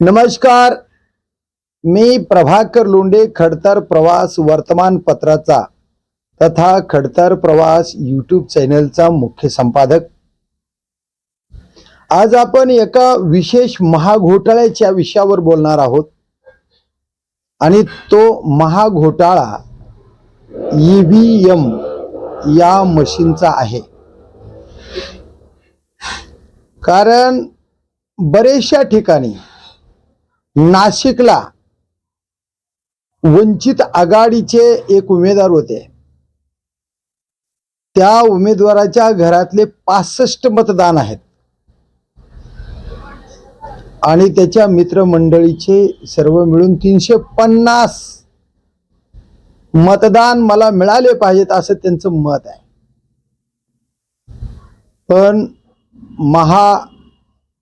नमस्कार. मी प्रभाकर लोंडे खडतर प्रवास वर्तमानपत्राचा तथा खडतर प्रवास यूट्यूब चॅनलचा मुख्य संपादक. आज आपण एका विशेष महाघोटाळ्याच्या विषयावर बोलणार आहोत. आणि तो महाघोटाळा ईव्हीएम या मशीनचा आहे. कारण बरेचशा ठिकाणी नाशिकला वंचित आघाडीचे एक उमेदवार होते. त्या उमेदवाराच्या घरातले पासष्ट मतदान आहेत. आणि त्याच्या मित्रमंडळीचे सर्व मिळून तीनशे पन्नास मतदान मला मिळाले पाहिजेत असं त्यांचं मत आहे. पण महा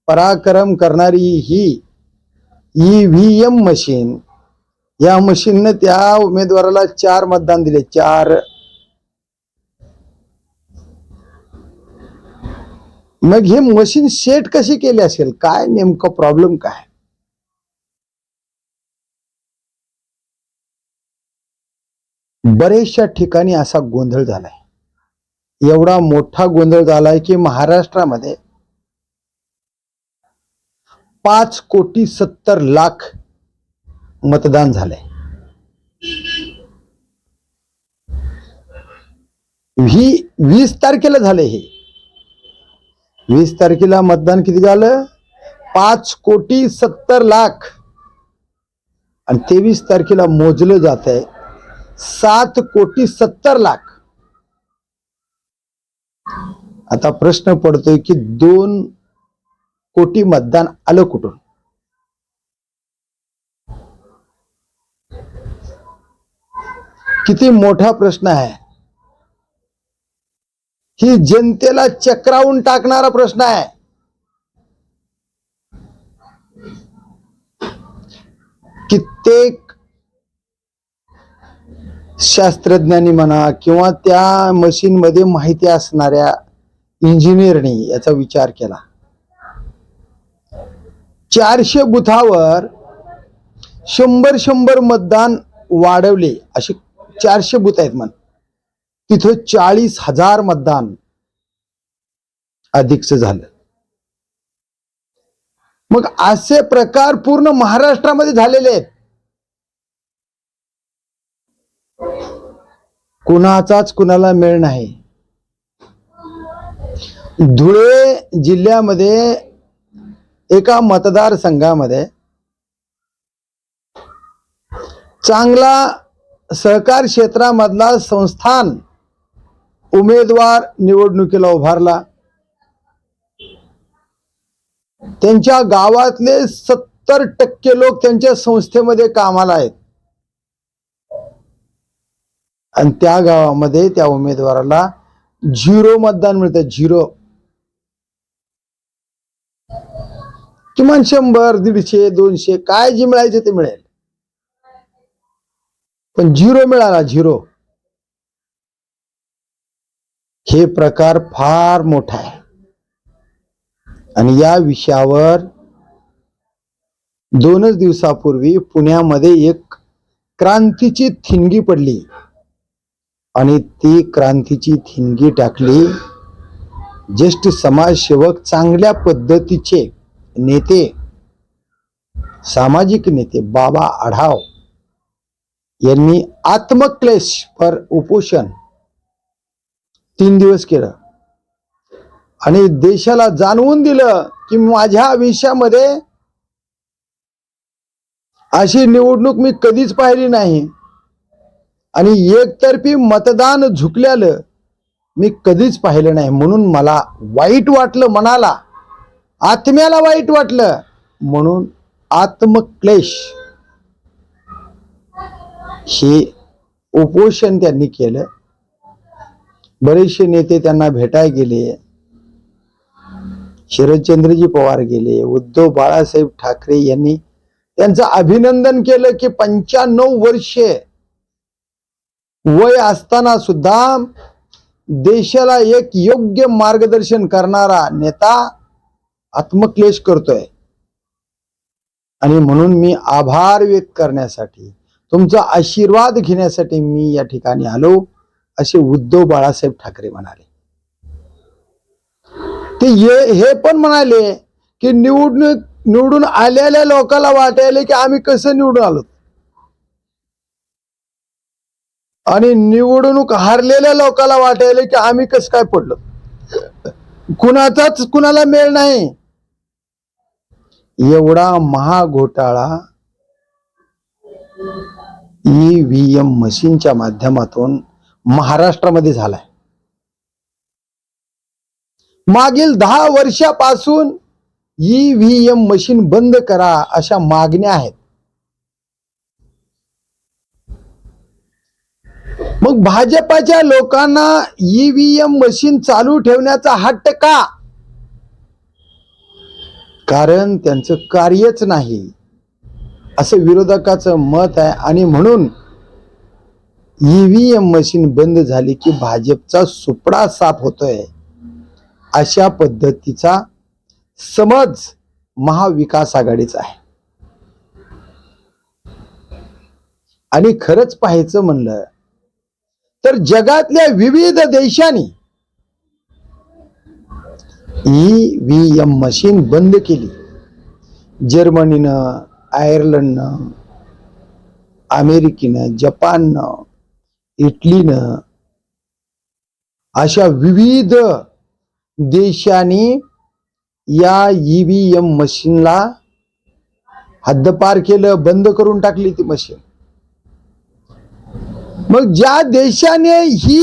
पराक्रम करणारी ही ई व्ही एम मशीन या मशीननं त्या उमेदवाराला चार मतदान दिले. चार. मग हे मशीन सेट कशी केली असेल? काय नेमकं प्रॉब्लेम काय? बरेचशा ठिकाणी असा गोंधळ झालाय. एवढा मोठा गोंधळ झालाय की महाराष्ट्रामध्ये पाच कोटी सत्तर लाख मतदान झालंय. ही वीस तारखेला झाले हे. वीस तारखेला मतदान किती झालं? पाच कोटी सत्तर लाख. आणि तेवीस तारखेला मोजलं जात आहे सात कोटी सत्तर लाख. आता प्रश्न पडतोय की दोन कोटी मतदान आलं कुठून? किती मोठा प्रश्न आहे. ही जनतेला चक्रावून टाकणारा प्रश्न आहे. कित्येक शास्त्रज्ञांनी म्हणा किंवा त्या मशीनमध्ये माहिती असणाऱ्या इंजिनियरनी याचा विचार केला. चारशे बुथावर शंभर शंभर मतदान वाढवले. असे चारशे बुथ आहेत म्हण. तिथं चाळीस हजार मतदान अधिकच झालं. मग असे प्रकार पूर्ण महाराष्ट्रामध्ये झालेले आहेत. कुणाचाच कुणाला मेळ नाही. धुळे जिल्ह्यामध्ये एका मतदारसंघामध्ये चांगला सहकार क्षेत्रामधला संस्थान उमेदवार निवडणुकीला उभारला. त्यांच्या गावातले सत्तर टक्के लोक त्यांच्या संस्थेमध्ये कामाला आहेत. आणि त्या गावामध्ये त्या उमेदवाराला झिरो मतदान मिळतं झिरो. किमान शंभर दीडशे दोनशे काय जे मिळायचे ते मिळेल. पण झिरो मिळाला झिरो. हे प्रकार फार मोठा आहे. आणि या विषयावर दोनच दिवसापूर्वी पुण्यामध्ये एक क्रांतीची थिणगी पडली. आणि ती क्रांतीची थिणगी टाकली. ज्येष्ठ समाजसेवक चांगल्या पद्धतीचे नेते सामाजिक नेते बाबा आढाव यांनी आत्मक्लेश पर उपोषण तीन दिवस केलं. आणि देशाला जाणवून दिलं की माझ्या आयुष्यामध्ये अशी निवडणूक मी कधीच पाहिली नाही. आणि एकतर्फी मतदान झुकल्यालं मी कधीच पाहिलं नाही. म्हणून मला वाईट वाटलं मनाला. आत्म्याला वाईट वाटलं म्हणून आत्मक्लेश हे उपोषण त्यांनी केलं. बरेचसे नेते त्यांना भेटाय गेले. शरदचंद्रजी पवार गेले उद्धव बाळासाहेब ठाकरे यांनी त्यांचं अभिनंदन केलं की पंच्याण्णव वर्षे वय असताना सुद्धा देशाला एक योग्य मार्गदर्शन करणारा नेता आत्मक्लेश करतोय. आणि म्हणून मी आभार व्यक्त करण्यासाठी तुमचा आशीर्वाद घेण्यासाठी मी या ठिकाणी आलो असे उद्धव बाळासाहेब ठाकरे म्हणाले. ते ये हे पण म्हणाले की निवडणूक निवडून आलेल्या लोकांना वाटायला की आम्ही कसं निवडून आलो. आणि निवडणूक हारलेल्या लोकांना वाटायला की आम्ही कसं काय पडलो. कुणाचाच कुणाला मेळ नाही. एवढा महाघोटाळा ईव्हीएम मशीनच्या माध्यमातून महाराष्ट्रामध्ये झालाय. मागील दहा वर्षापासून ईव्हीएम मशीन बंद करा अशा मागण्या आहेत. मग भाजपाच्या लोकांना ईव्हीएम मशीन चालू ठेवण्याचा हट्ट का? कारण त्यांचं कार्यच नाही. असं विरोधकाचं मत आहे आणि म्हणून ईव्हीएम मशीन बंद झाली की भाजपचा सुपडा साफ होतोय. अशा पद्धतीचा समज महाविकास आघाडीचा आहे. आणि खरंच पाहायचं म्हणलं तर जगातल्या विविध देशांनी ई व्ही एम मशीन बंद केली. जर्मनीनं आयर्लंडनं अमेरिकेनं जपाननं इटलीनं अशा विविध देशांनी या ई व्ही एम मशीनला हद्दपार केलं बंद करून टाकली ती मशीन. मग ज्या देशाने ही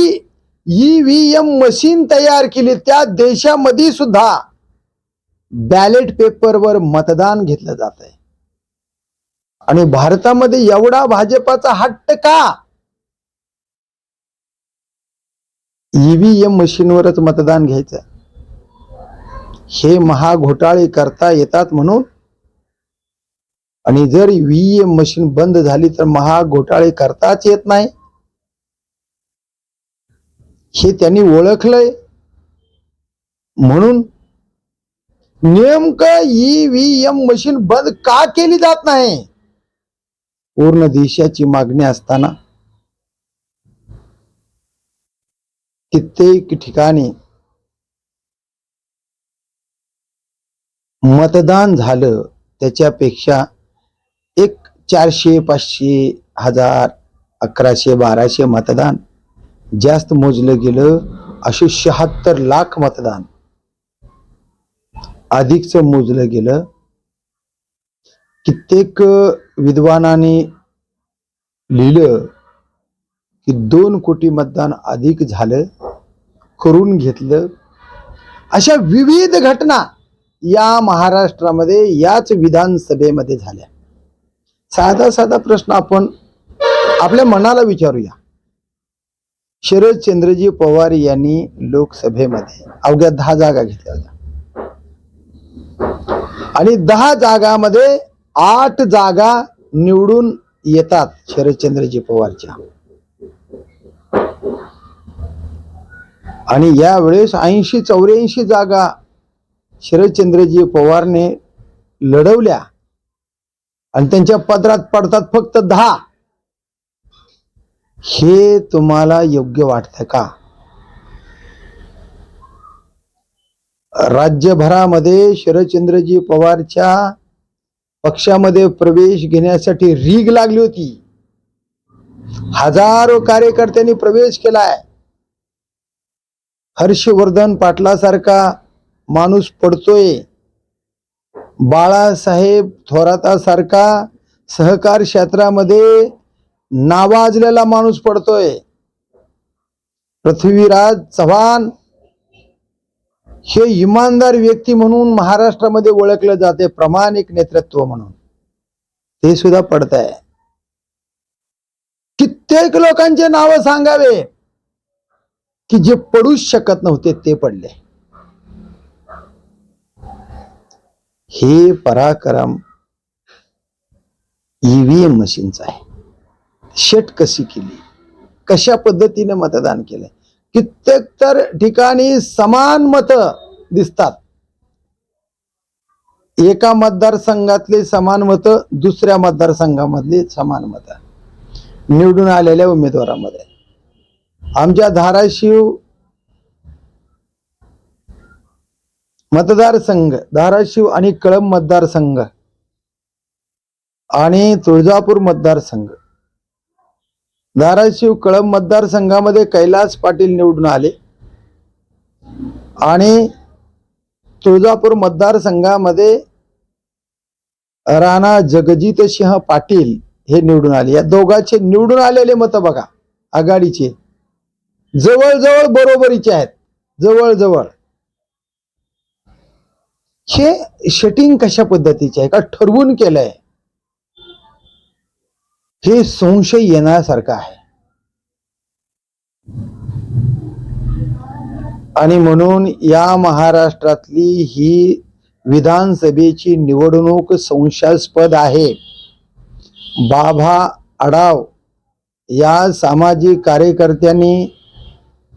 ईव्हीएम मशीन तयार केली. त्या देशामध्ये सुद्धा बॅलेट पेपरवर मतदान घेतलं जात आहे आणि भारतामध्ये एवढा भाजपाचा हट्ट का? ईव्हीएम मशीनवरच मतदान घ्यायचं. हे महाघोटाळे करता येतात म्हणून. आणि जर ईव्हीएम मशीन बंद झाली तर महाघोटाळे करताच येत नाही. हे त्यांनी ओळखलंय. म्हणून नेमकं ईव्हीएम मशीन बंद का केली जात नाही? पूर्ण देशाची मागणी असताना कित्येक ठिकाणी मतदान झालं. त्याच्यापेक्षा एक चारशे पाचशे हजार अकराशे बाराशे मतदान जास्त मोजलं गेलं असे शहात्तर लाख मतदान. अधिकच मोजलं गेलं. कित्येक विद्वानाने लिहिलं की दोन कोटी मतदान अधिक झालं करून घेतलं. अशा विविध घटना या महाराष्ट्रामध्ये याच विधानसभेमध्ये झाल्या. साधा साधा प्रश्न आपण आपल्या मनाला विचारूया. शरद चंद्रजी पवार यांनी लोकसभेमध्ये अवघ्या दहा जागा घेतल्या होत्या. आणि दहा जागामध्ये आठ जागा निवडून येतात शरदचंद्रजी पवारच्या. आणि यावेळेस ऐंशी चौऱ्याऐंशी जागा शरदचंद्रजी पवारने लढवल्या. आणि त्यांच्या पदरात पडतात फक्त दहा. हे तुम्हाला योग्य वाटतं का? राज्यभरामध्ये शरदचंद्रजी पवारच्या पक्षामध्ये प्रवेश घेण्यासाठी रीग लागली होती. हजारो कार्यकर्त्यांनी प्रवेश केलाय. हर्षवर्धन पाटलासारखा माणूस पडतोय. बाळासाहेब थोरातासारखा सहकार क्षेत्रामध्ये नावाजलेला माणूस पडतोय. पृथ्वीराज चव्हाण हे इमानदार व्यक्ती म्हणून महाराष्ट्रामध्ये ओळखलं जाते प्रामाणिक नेतृत्व म्हणून. ते सुद्धा पडत आहे कित्येक लोकांचे नाव सांगावे की जे पडूच शकत नव्हते ते पडले. हे पराक्रम ईव्हीएम मशीनचा आहे. शेट कशी केली? कशा पद्धतीने मतदान केलं कित्येक तर ठिकाणी समान मत दिसतात. एका मतदारसंघातले समान मत दुसऱ्या मतदारसंघामधले समान मत. निवडून आलेल्या उमेदवारामध्ये. आमच्या धाराशिव मतदारसंघ धाराशिव आणि कळंब मतदारसंघ आणि तुळजापूर मतदारसंघ धाराशिव कळंब मतदारसंघामध्ये कैलास पाटील निवडून आले. आणि तुळजापूर मतदारसंघामध्ये राणा जगजीत सिंह पाटील हे निवडून आले. या दोघांचे निवडून आलेले मत बघा आघाडीचे. जवळजवळ बरोबरीचे आहेत. जवळजवळ. हे शेटिंग कशा पद्धतीचे आहे? का ठरवून केलंय? हे संशय येण्यासारखं आहे. आणि म्हणून या महाराष्ट्रातली ही विधानसभेची निवडणूक संशयास्पद आहे. बाभा आडाव या सामाजिक कार्यकर्त्यांनी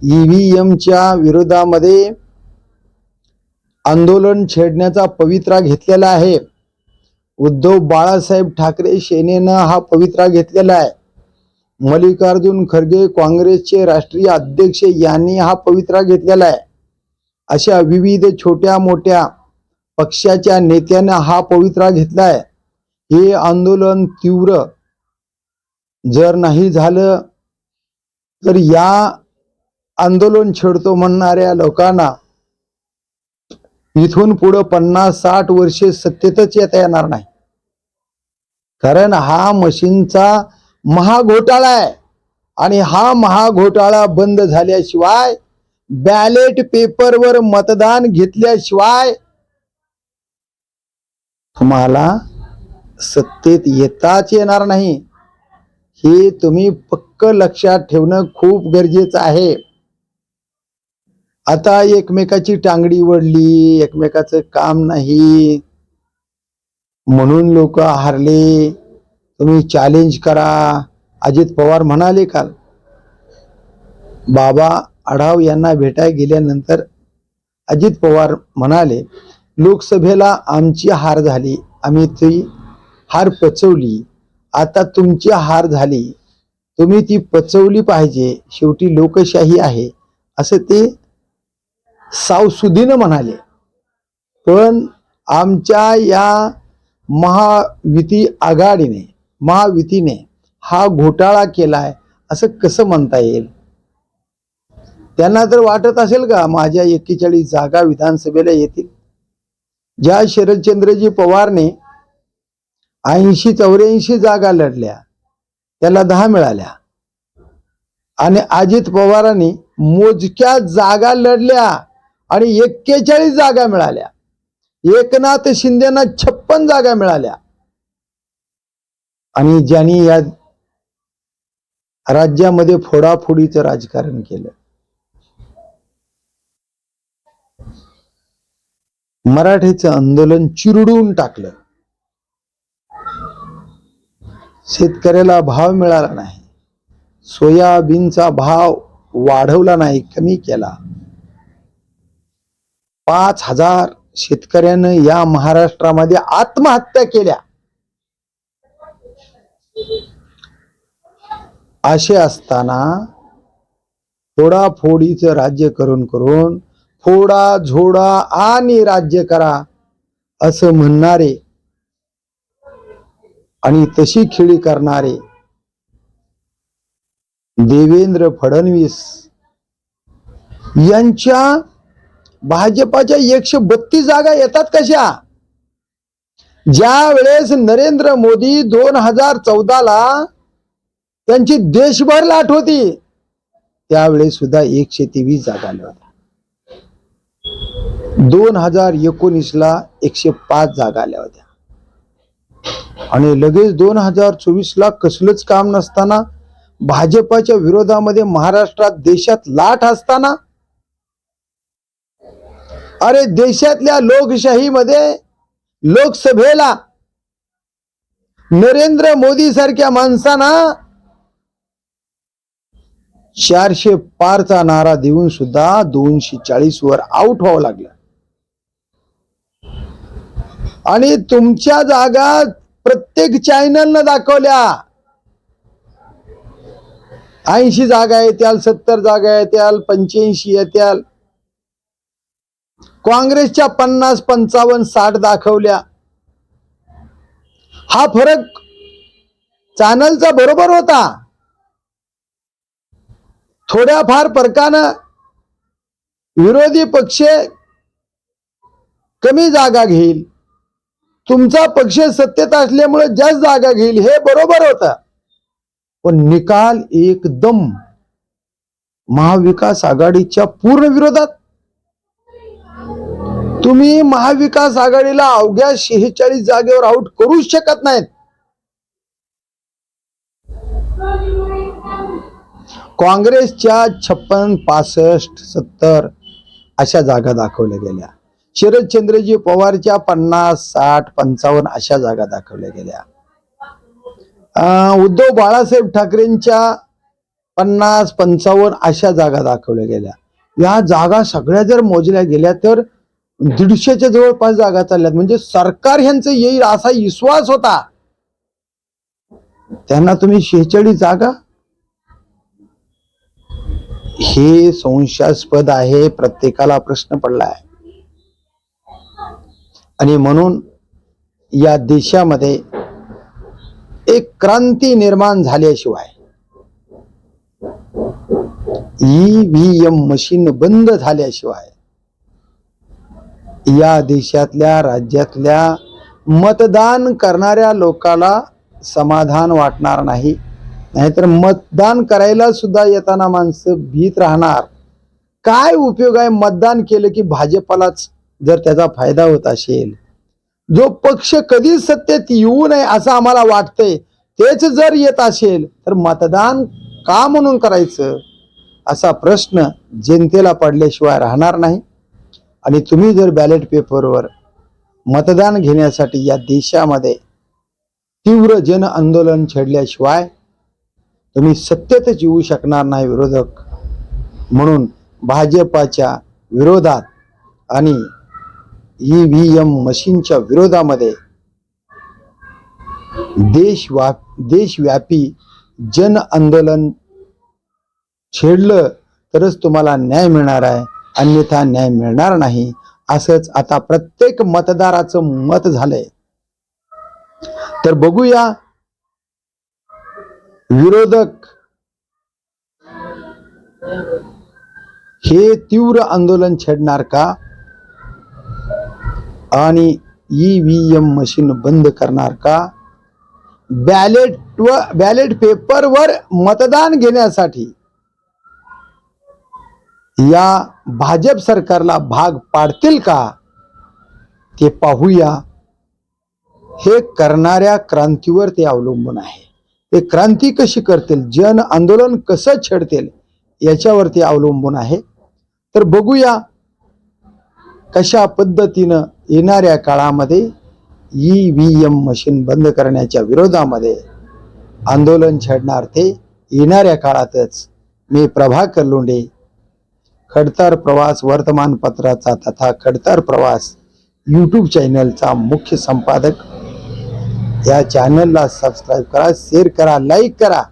ईव्हीएमच्या विरोधामध्ये आंदोलन छेडण्याचा पवित्रा घेतलेला आहे. उद्धव बाळासाहेब ठाकरे सेनेनं हा पवित्रा घेतलेला आहे. मल्लिकार्जुन खरगे काँग्रेसचे राष्ट्रीय अध्यक्ष यांनी हा पवित्रा घेतलेला आहे. अशा विविध छोट्या मोठ्या पक्षाच्या नेत्यानं हा पवित्रा घेतलाय हे आंदोलन तीव्र. जर नाही झालं तर या आंदोलन छेडतो म्हणणाऱ्या लोकांना इथून पुढं पन्नास साठ वर्षे सत्तेतच येता येणार नाही. कारण हा मशीनचा महाघोटाळा आहे. आणि हा महाघोटाळा बंद झाल्याशिवाय बॅलेट पेपरवर मतदान घेतल्याशिवाय तुम्हाला सत्तेत येताच येणार नाही. हे तुम्ही पक्क लक्षात ठेवणं खूप गरजेचं आहे. आता एकमेकाची टांगडी वडली एकमेकाचं काम नाही. म्हणून लोक हारले. तुम्ही चॅलेंज करा. अजित पवार म्हणाले काल बाबा आढाव यांना भेटाय गेल्यानंतर अजित पवार म्हणाले लोकसभेला आमची हार झाली. आम्ही ती हार पचवली. आता तुमची हार झाली. तुम्ही ती पचवली पाहिजे. शेवटी लोकशाही आहे. असं ते सावसुदीनं म्हणाले. पण आमच्या या महाविती आघाडीने महावितीने हा घोटाळा केलाय असं कसं म्हणता येईल? त्यांना तर वाटत असेल का माझ्या एक्केचाळीस जागा विधानसभेला येतील? ज्या शरदचंद्रजी पवारने ऐंशी चौऱ्याऐंशी जागा लढल्या त्याला दहा मिळाल्या. आणि अजित पवारांनी मोजक्या जागा लढल्या. आणि एक्केचाळीस जागा मिळाल्या. एकनाथ शिंदेना छप्पन जागा मिळाल्या. आणि ज्यांनी या राज्यामध्ये फोडाफोडीचं राजकारण केलं. मराठीचं आंदोलन चिरडून टाकलं. शेतकऱ्याला भाव मिळाला नाही. सोयाबीनचा भाव वाढवला नाही कमी केला. पाच हजार शेतकऱ्यानं या महाराष्ट्रामध्ये आत्महत्या केल्या. असे असताना फोडाफोडीचं राज्य करून करून फोडा झोडा आणि राज्य करा असं म्हणणारे आणि तशी खेळी करणारे देवेंद्र फडणवीस यांच्या भाजपाच्या एकशे बत्तीस जागा येतात कशा? ज्या वेळेस नरेंद्र मोदी दोन हजार चौदाला त्यांची देशभर लाट होती त्यावेळेस सुद्धा एकशे तेवीस जागा आल्या होत्या दोन हजार एकोणीस ला एकशे पाच जागा आल्या होत्या. आणि लगेच दोन हजार चोवीस ला कसलंच काम नसताना भाजपाच्या विरोधामध्ये महाराष्ट्रात देशात लाट असताना अरे देशातल्या लोकशाहीमध्ये लोकसभेला नरेंद्र मोदी सारख्या माणसांना चारशे पारचा नारा देऊन सुद्धा दोनशे चाळीस वर आउट व्हावं लागलं. आणि तुमच्या जागा प्रत्येक चॅनलनं दाखवल्या. ऐंशी जागा येत्याल सत्तर जागा येत्याल पंच्याऐंशी येत्याल. काँग्रेसच्या पन्नास पंचावन्न साठ दाखवल्या. हा फरक चॅनलचा बरोबर होता. थोड्याफार फरकानं विरोधी पक्ष कमी जागा घेईल. तुमचा पक्ष सत्तेत असल्यामुळे जास्त जागा घेईल हे बरोबर होत. पण निकाल एकदम महाविकास आघाडीच्या पूर्ण विरोधात तुम्ही महाविकास आघाडीला अवघ्या शेहेचाळीस जागेवर आउट करू शकत नाहीत. काँग्रेसच्या छप्पन पासष्ट सत्तर अशा जागा दाखवल्या गेल्या. शरदचंद्रजी पवारच्या पन्नास साठ पंचावन्न अशा जागा दाखवल्या गेल्या. उद्धव बाळासाहेब ठाकरेंच्या पन्नास पंचावन्न अशा जागा दाखवल्या गेल्या. या जागा सगळ्या जर मोजल्या गेल्या तर दीडशेच्या जवळपास जागा चालल्यात. म्हणजे सरकार ह्यांचं येईल असा विश्वास होता. त्यांना तुम्ही शेहेचाळीस जागा? हे संशयास्पद आहे. प्रत्येकाला प्रश्न पडला आहे आणि म्हणून या देशामध्ये एक क्रांती निर्माण झाल्याशिवाय ईव्हीएम मशीन बंद झाल्याशिवाय या देशातल्या राज्यातल्या मतदान करणाऱ्या लोकाला समाधान वाटणार नाही. नाहीतर मतदान करायला सुद्धा येताना माणसं भीत राहणार. काय उपयोग आहे मतदान केलं की भाजपालाच जर त्याचा फायदा होत असेल? जो पक्ष कधीच सत्तेत येऊ नये असं आम्हाला वाटतंय तेच जर येत असेल तर मतदान का म्हणून करायचं? असा प्रश्न जनतेला पडल्याशिवाय राहणार नाही. आणि तुम्ही जर बॅलेट पेपरवर मतदान घेण्यासाठी या देशामध्ये तीव्र जन आंदोलन छेडल्याशिवाय तुम्ही सत्तेतच येऊ शकणार नाही विरोधक. म्हणून भाजपाच्या विरोधात आणि ई व्ही एम मशीनच्या विरोधामध्ये देशवा देशव्यापी जन आंदोलन छेडलं तरच तुम्हाला न्याय मिळणार आहे. अन्यथा न्याय मिळणार नाही. असंच आता प्रत्येक मतदाराचं मत झालंय. तर बघूया विरोधक हे तीव्र आंदोलन छेडणार का? आणि ईव्हीएम मशीन बंद करणार का? बॅलेट व बॅलेट पेपरवर मतदान घेण्यासाठी या भाजप सरकारला भाग पाडतील का ते पाहूया. हे करणाऱ्या क्रांतीवर ते अवलंबून आहे. ते क्रांती कशी करतील? जन आंदोलन कसं छेडतील? याच्यावरती अवलंबून आहे. तर बघूया कशा पद्धतीनं येणाऱ्या काळामध्ये ई व्ही एम मशीन बंद करण्याच्या विरोधामध्ये आंदोलन छेडणार ते येणाऱ्या काळातच. मी प्रभाकर लोंढे खडतर प्रवास वर्तमानपत्राचा तथा खडतर प्रवास यूट्यूब चॅनलचा मुख्य संपादक. या चॅनलला सबस्क्राईब करा शेअर करा लाईक करा.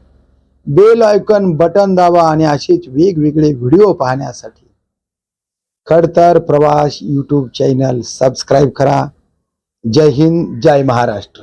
बेल आयकॉन बटन दाबा आणि असेच वेगवेगळे व्हिडिओ पाहण्यासाठी. खडतर प्रवास यूट्यूब चॅनल सबस्क्राईब करा. जय हिंद जय महाराष्ट्र.